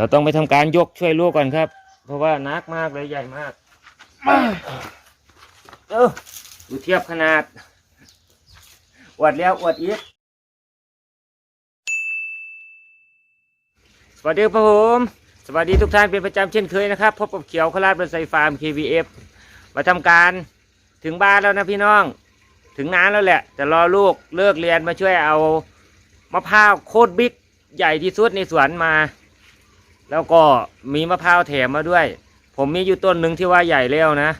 เราต้องไปทำการยกช่วยลูกก่อนครับ เพราะว่านักมากเลยใหญ่มากเออดูเทียบขนาดอวดแล้วอวดอีกสวัสดีครับผมสวัสดีทุกท่านเป็นประจำเช่นเคยนะครับพบกับเขียวขลาดบนไซฟาร์ม KVF มาทำการถึงบ้านแล้วนะพี่น้อง ถึงนานแล้วแหละ แต่รอลูกเลิกเรียนมาช่วยเอามะพร้าวโคตรบิ๊กใหญ่ที่สุดในสวนมา แล้วก็มีมะพร้าวแถมมาด้วย ผมมีอยู่ต้นหนึ่งที่ว่าใหญ่แล้วนะ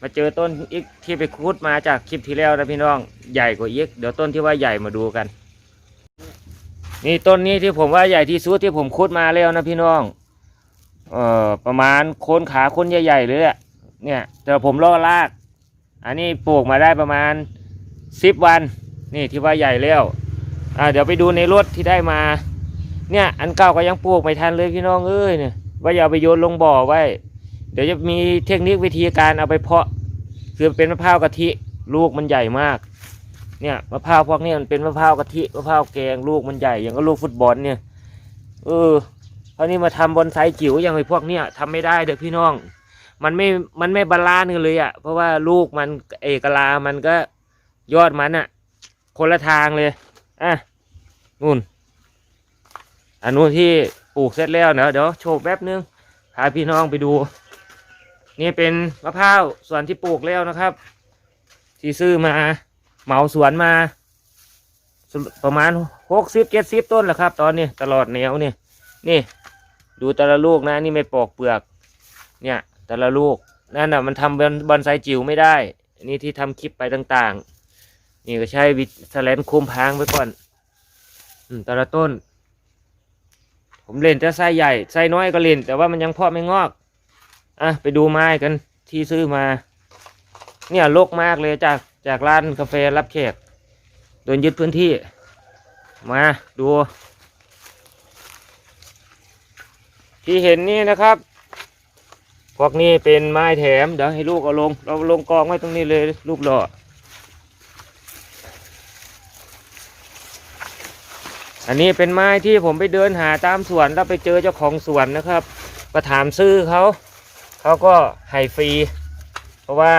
มาเจอต้นอีกที่ไปคุดมาจากคลิปที่แล้วนะพี่น้องใหญ่กว่าอีกเดี๋ยวต้นที่ว่าใหญ่มาดูกัน นี่ต้นนี้ที่ผมว่าใหญ่ที่สุดที่ผมคุดมาแล้วนะพี่น้องเอ่อประมาณโคนขาโคนใหญ่ๆเลยอะเนี่ยแต่ผมล่อลาก อันนี้ปลูกมาได้ประมาณสิบวัน นี่ที่ว่าใหญ่แล้วอ่าเดี๋ยวไปดูในรถที่ได้มา เนี่ยอันเก่าก็ยังปลูกไม่ทันเลยพี่น้องเอ้ยเนี่ยว่าอย่าเอาไปโยนลงบ่อไว้ เดี๋ยวจะมีเทคนิควิธีการเอาไปเพาะ คือเป็นมะพร้าวกะทิลูกมันใหญ่มาก เนี่ยมะพร้าวพวกนี้มันเป็นมะพร้าวกะทิมะพร้าวแกงลูกมันใหญ่อย่างก็ลูกฟุตบอลเนี่ย เออคราวนี้มาทำบอนไซจิ๋วอย่างไอ้พวกเนี้ยทำไม่ได้เด้อพี่น้อง มันไม่มันไม่บาลานซ์กันเลยอะ่ะ เพราะว่าลูกมันเอกลามันก็ยอดมันอะ่ะ คนละทางเลยอะนู่น อันนู้นที่ปลูกเสร็จแล้วเนะเดี๋ยวโชว์แป๊บนึงพาพี่น้องไปดู นี่เป็นมะพร้าวส่วนที่ปลูกแล้วนะครับ ที่ซื้อมาเหมาสวนมา ประมาณหกสิบเจ็ดสิบต้นแหละครับ ตอนนี้ตลอดแนวนี่นี่ ดูแต่ละลูกนะนี่ไม่ปอกเปลือก เนี่ย แต่ละลูกนั่นน่ะมันทำบอนบอนไซจิ๋วไม่ได้นนี้ที่ทำคลิปไปต่าง ๆ นี่ก็ใช้วิสแลนคุมพางไว้ก่อน อืมแต่ละต้น ผมเล่นแต่ไส้ใหญ่ไส้น้อยก็เล่น แต่ว่ามันยังเพาะไม่งอกอะไปดูไม้กันที่ซื้อมา เนี่ยโลกมากเลยจากจากร้านกาแฟรับแขกโดนยึดพื้นที่ มาดู ที่เห็นนี่นะครับพวกนี้เป็นไม้แถมเดี๋ยวให้ลูกเอาลง เราลงกองไว้ตรงนี้เลยรูปหล่อ อันนี้เป็นไม้ที่ผมไปเดินหาตามสวนแล้วไปเจอเจ้าของสวนนะครับมาถามซื้อเขาเขาก็ให้ฟรี เพราะว่า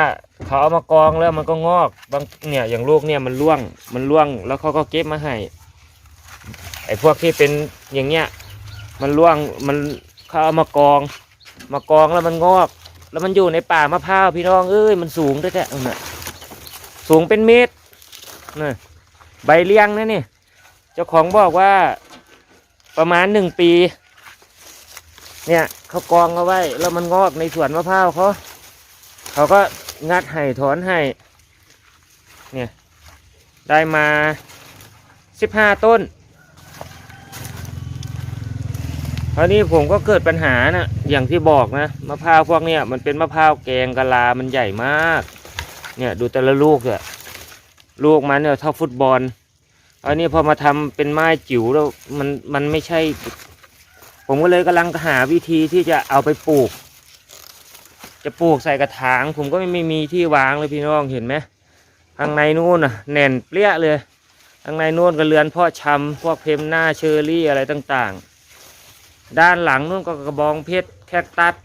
เขาเอามากองแล้วมันก็งอกบางเนี่ยอย่างลูกเนี่ยมันร่วงมันร่วงแล้วเขาก็เก็บมาให้ไอ้พวกที่เป็นอย่างเงี้ยมันร่วงมันเขาเอามากอง มากองแล้วมันงอก แล้วมันอยู่ในป่ามะพร้าวพี่น้องเอ้ยมันสูงด้วยแท้น่ะสูงเป็นเมตรน่ะใบเลี้ยงนะนี่ จ้าของบอกว่าประมาณหนึ่งปี เนี่ยเขากองเอาไว้ แล้วมันงอกในสวนมะพร้าวเขาเขาก็งัดให้ถอนให้ เนี่ยได้มาสิบห้าต้นคราวนี้ผมก็เกิดปัญหานะอย่างที่บอกนะมะพร้าวพวกเนี้ยมันเป็นมะพร้าวแกงกะลา มันใหญ่มาก เนี่ยดูแต่ละลูกอะลูกมันเนี่ยเท่าฟุตบอล อันนี้พอมาทำเป็นไม้จิ๋วแล้วมันมันไม่ใช่ ผมก็เลยกำลังหาวิธีที่จะเอาไปปลูก จะปลูกใส่กระถาง ผมก็ไม่ไม่มีที่วางเลยพี่น้องเห็นไหมข้างในนู่นน่ะแน่นเปรี้ยเลยข้างในนู่นก็เรือนเพาะชำพวกเพมหน้าเชอรี่อะไรต่างๆ ด้านหลังนู่นก็กระบองเพชรแคคตัส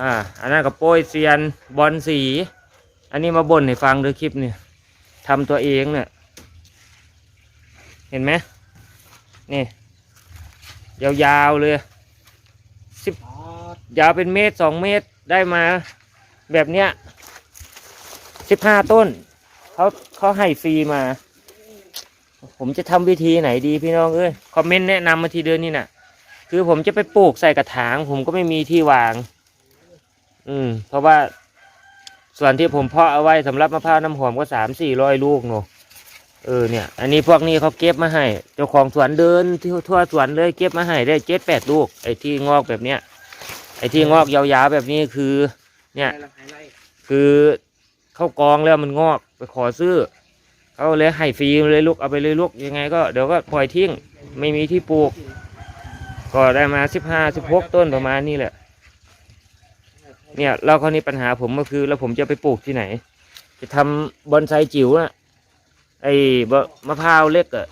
อ่าอันนั้นก็โป้ยเซียนบอลสี อันนี้มาบ่นให้ฟังด้วยคลิปเนี่ยทำตัวเองเนี่ย เห็นไหมนี่ ยาวๆเลยสิบยาวเป็นเมตรสองเมตรได้มาแบบเนี้ยสิบห้าต้นเขาเขาให้ฟรีมา ผมจะทำวิธีไหนดีพี่น้องเอ้ยคอมเมนต์แนะนำมาทีเดือนนี่น่ะ คือผมจะไปปลูกใส่กระถาง ผมก็ไม่มีที่วาง อืม เพราะว่าส่วนที่ผมเพาะเอาไว้สำหรับมะพร้าวน้ำหอมก็สามสี่ร้อยลูกเนอะ เออเนี่ย อันนี้พวกนี้เขาเก็บมาให้ เจ้าของสวนเดินท,ทั่วสวนเลยเก็บมาให้ได้เจ็ดแปดลูก ไอ้ที่งอกแบบเนี้ย ไอ้ที่งอกยาวๆแบบนี้คือ เนี่ย คือเข้ากองแล้วมันงอกไปขอซื้อเขาเลยให้ฟรีเลยลูกเอาไปเลยลูกยังไงก็เดี๋ยวก็ปล่อยทิ้งไม่มีที่ปลูก ก็ได้มาสิบห้าสิบหกต้นประมาณนี้แหละ เนี่ยแล้วคราวนี้ปัญหาผมก็คือ แล้วผมจะไปปลูกที่ไหน จะทำบอนไซจิ๋วนะ ไอ้มะพร้าวเล็กอะ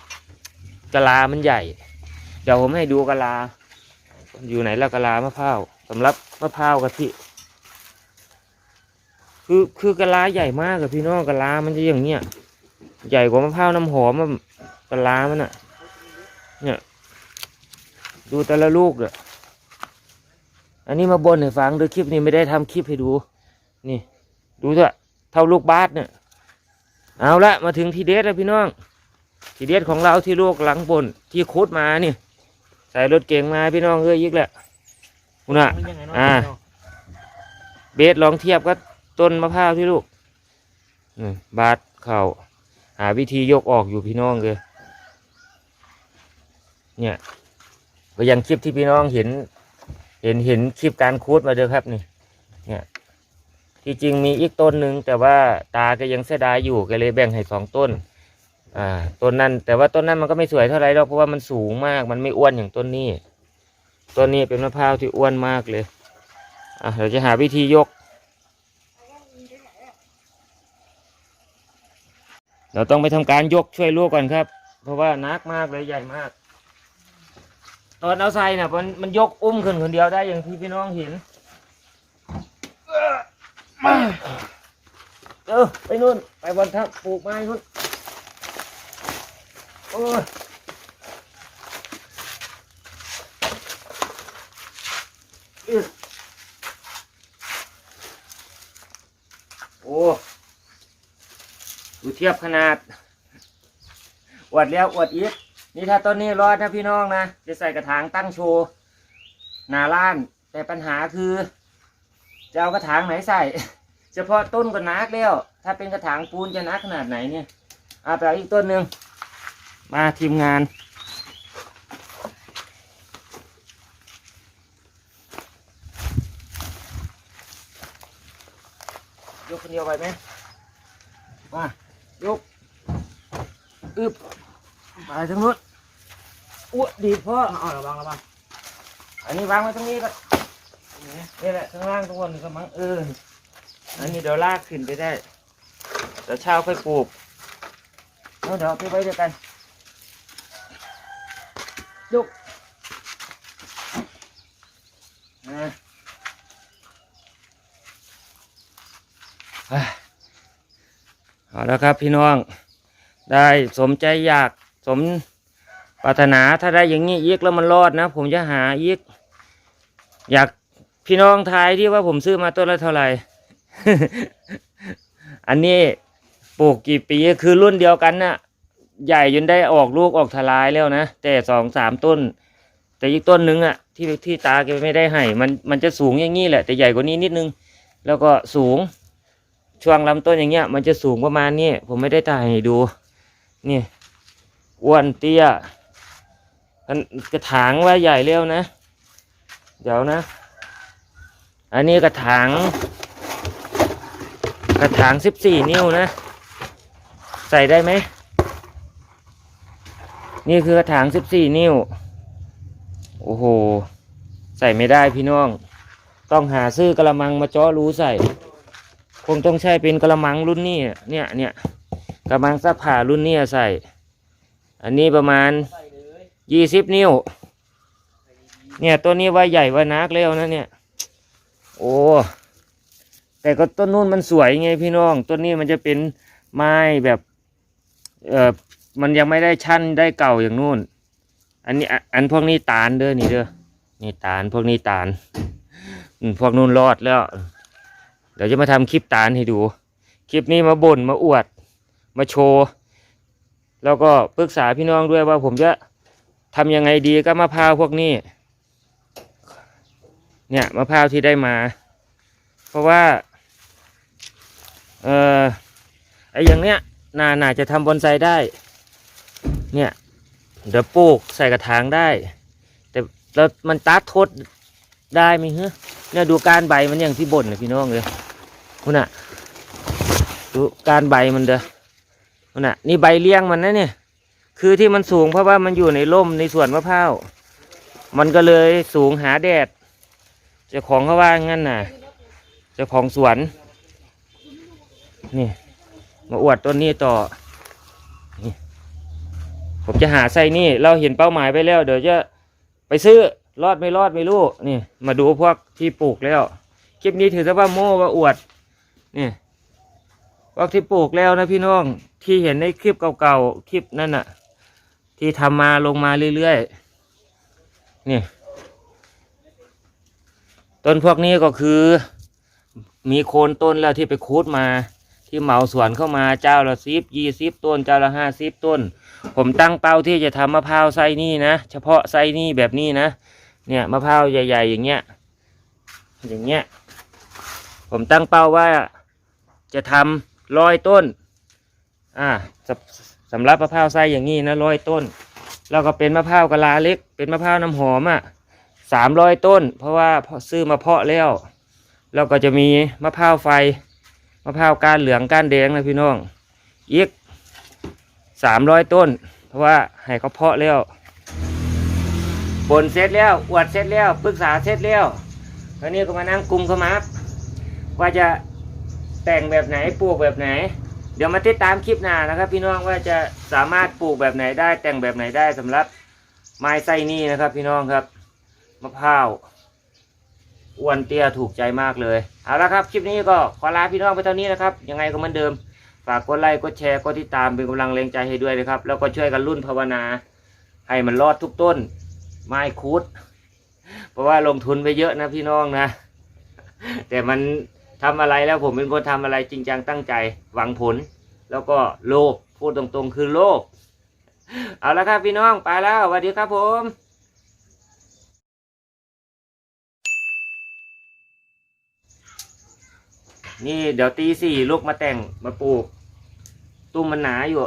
กะลามันใหญ่ เดี๋ยวผมให้ดูกะลา อยู่ไหนละกะลามะพร้าวสำหรับมะพร้าวกะทิคือคือกะลาใหญ่มากอะพี่น้องกะลามันจะอย่างเงี้ยใหญ่กว่ามะพร้าวน้ำหอมกะลามันอะเนี่ยดูแต่ละลูกเลยอันนี้มาบนให้ฟังดูคลิปนี้ไม่ได้ทำคลิปให้ดู นี่ ดูเถอะเท่าลูกบาสเนี่ย เอาละมาถึงทีเด็ดแล้วพี่น้อง ทีเด็ดของเราที่ลูกหลังบนที่คุดมานี่ ใส่รถเก่งมาพี่น้องเอ้ยยิกแหละคุณอะมันยังไงเนาะอ่า เบสลองเทียบกับต้นมะพร้าวที่ลูกอืมบาดเข่าหาวิธียกออกอยู่พี่น้องเลยเนี่ยก็ยังคลิปที่พี่น้องเห็น เห็นเห็นคลิปการคูดมาเด้อครับนี่ เนี่ย ที่จริงมีอีกต้นหนึ่งแต่ว่าตาก็ยังเสียดายอยู่ก็เลยแบ่งให้สองต้น อ่าต้นนั้น แต่ว่าต้นนั้นมันก็ไม่สวยเท่าไหร่หรอกเพราะว่ามันสูงมากมันไม่อ้วนอย่างต้นนี้ต้นนี้เป็นมะพร้าวที่อ้วนมากเลยอะเราจะหาวิธียก เราต้องไปทำการยกช่วยลูกก่อนครับ เพราะว่านักมากเลยใหญ่มาก ตอนเอาใส่น่ะมันมันยกอุ้มขึ้นคนเดียวได้อย่างที่พี่น้องเห็น เออไปนู่น ไปบนทับปลูกไม้นู่นโอ้ยโอ้ดูเทียบขนาด อวดแล้วอวดอีก นี่ถ้าต้นนี้รอดนะพี่น้องนะ จะใส่กระถางตั้งโชว์หนาล้าน แต่ปัญหาคือ จะเอากระถางไหนใส่ เฉพาะต้นก็นักแล้ว ถ้าเป็นกระถางปูนจะนักขนาดไหนเนี่ยเอาไปเอาอีกต้นหนึ่งมาทีมงาน ยกคนเดียวไปไหมมายกอึบไปทางนู้นอ้วดีพ่อเอาระวังระวังอันนี้วางไว้ตรงนี้ก็ นี่แหละข้างล่างทุกคนก็มั้งเอออันนี้เดี๋ยวลากขึ้นไปได้เดี๋ยวเช้าค่อยปลูกเอาเดี๋ยวไปไว้เดียวกันยกอะเอาแล้วครับพี่น้อง ได้สมใจอยากสมปรารถนาถ้าได้อย่างนี้อีกแล้วมันรอดนะ ผมจะหาอีก อยาก พี่น้องทายที่ว่าผมซื้อมาต้นละเท่าไหร่ อันนี้ปลูกกี่ปีคือรุ่นเดียวกันน่ะ ใหญ่จนได้ออกลูกออกทลายแล้วนะ แต่สองสามต้น แต่อีกต้นหนึงอะ ที่ที่ตาแกไม่ได้ให้มันมันจะสูงอย่างนี้แหละ แต่ใหญ่กว่านี้นิดนึง แล้วก็สูง ช่วงลำต้นอย่างเงี้ย มันจะสูงประมาณนี้ผมไม่ได้ถ่ายให้ดู นี่อ้วนเตี้ยกระถางว่าใหญ่เร็วนะ เดี๋ยวนะ อันนี้กระถาง กระถางสิบสี่นิ้วนะ ใส่ได้ไหม นี่คือกระถางสิบสี่นิ้ว โอ้โห ใส่ไม่ได้พี่น้อง ต้องหาซื้อกระมังมาจาะรูใส่ คงต้องใช้เป็นกระมังรุ่นนี้ เนี่ยเนี่ยกระมังซักผ้ารุ่นนี้ใส่ อันนี้ประมาณยยี่สิบนิ้ว เนี่ยตัวนี้ว่าใหญ่ว่านักแล้วนะเนี่ย โอ้แต่ก็ต้นนู้นมันสวยไงพี่น้องต้นนี้มันจะเป็นไม้แบบเออมันยังไม่ได้ชั้นได้เก่าอย่างนู้นอันนี้อันพวกนี้ตาลเด้อนี่เด้อนี่ตาลพวกนี้ตาลพวกนู้นรอดแล้ว เดี๋ยวจะมาทำคลิปตาลให้ดู คลิปนี้มาบ่นมาอวด มาโชว์ แล้วก็ปรึกษาพี่น้องด้วยว่าผมจะทำยังไงดีกับมะพาพวกนี้ เนี่ยมะพร้าวที่ได้มา เพราะว่า เออไออย่างเนี้ยน่านาจะทำบอนไซได้ เนี่ยเดี๋ยวปลูกใส่กระถางได้ แต่แล้วมันตัดทดได้ไหมเฮ้ยเนี่ยดูการใบมันอย่างที่บ่นนะพี่น้องเลยคุณน่ะดูการใบมันเด้อคุณน่ะนี่ใบเลี้ยงมันนะเนี่ย คือที่มันสูงเพราะว่ามันอยู่ในร่มในสวนมะพร้าวมันก็เลยสูงหาแดด เจ้าของเขาว่างั้นน่ะ เจ้าของสวน นี่มาอวดต้นนี้ต่อนี่ผมจะหาไส้นี่ เราเห็นเป้าหมายไปแล้ว เดี๋ยวจะไปซื้อรอดไม่รอดไม่รู้นี่ มาดูพวกที่ปลูกแล้ว คลิปนี้ถือซะว่าโม้ว่าอวดนี่พวกที่ปลูกแล้วนะพี่น้องที่เห็นในคลิปเก่าๆคลิปนั่นน่ะ ที่ทำมาลงมาเรื่อยๆนี่ ต้นพวกนี้ก็คือ มีโคนต้นแล้วที่ไปคูดมา ที่เหมาสวนเข้ามาเจ้าละสิบยี่สิบต้น เจ้าละห้าสิบต้น ผมตั้งเป้าที่จะทำมะพร้าวไส้นี่นะ เฉพาะไส้นี่แบบนี้นะ เนี่ยมะพร้าวใหญ่ ๆ อย่างเงี้ย อย่างเงี้ย ผมตั้งเป้าว่าจะทำร้อยต้น อ่าสำสำหรับมะพร้าวไส้อย่างนี้นะร้อยต้น แล้วก็เป็นมะพร้าวกะลาเล็ก เป็นมะพร้าวน้ำหอมอะ สามร้อยต้น เพราะว่าซื้อมาเพาะแล้วแล้วก็จะมีมะพร้าวไฟมะพร้าวก้านเหลืองก้านแดงนะพี่น้องอีกสามร้อยต้น เพราะว่าให้เขาเพาะแล้วบนเสร็จแล้วอวดเสร็จแล้วปรึกษาเสร็จแล้วตอนนี้ก็มานั่งกลุ่มขมับว่าจะแต่งแบบไหนปลูกแบบไหน เดี๋ยวมาติดตามคลิปหน้านะครับ พี่น้องว่าจะสามารถปลูกแบบไหนได้แต่งแบบไหนได้สำหรับไม้ไส้นี่นะครับ พี่น้องครับ มะพร้าวอ้วนเตี้ยถูกใจมากเลย เอาละครับ คลิปนี้ก็ขอลาพี่น้องไปเท่านี้นะครับ ยังไงก็เหมือนเดิม ฝากกดไลค์กดแชร์กดติดตามเป็นกำลังแรงใจให้ด้วยนะครับ แล้วก็ช่วยกันรุ่นภาวนา ให้มันรอดทุกต้น ไม้คุดเพราะว่าลงทุนไปเยอะนะพี่น้องนะ แต่มันทำอะไรแล้วผมเป็นคนทำอะไรจริงจังตั้งใจหวังผล แล้วก็โลภพูดตรงๆ คือโลภเอาละครับพี่น้องไปแล้วสวัสดีครับผม นี่เดี๋ยวตีสี่ลูกมาแต่งมาปลูก ตุ้มมันหนาอยู่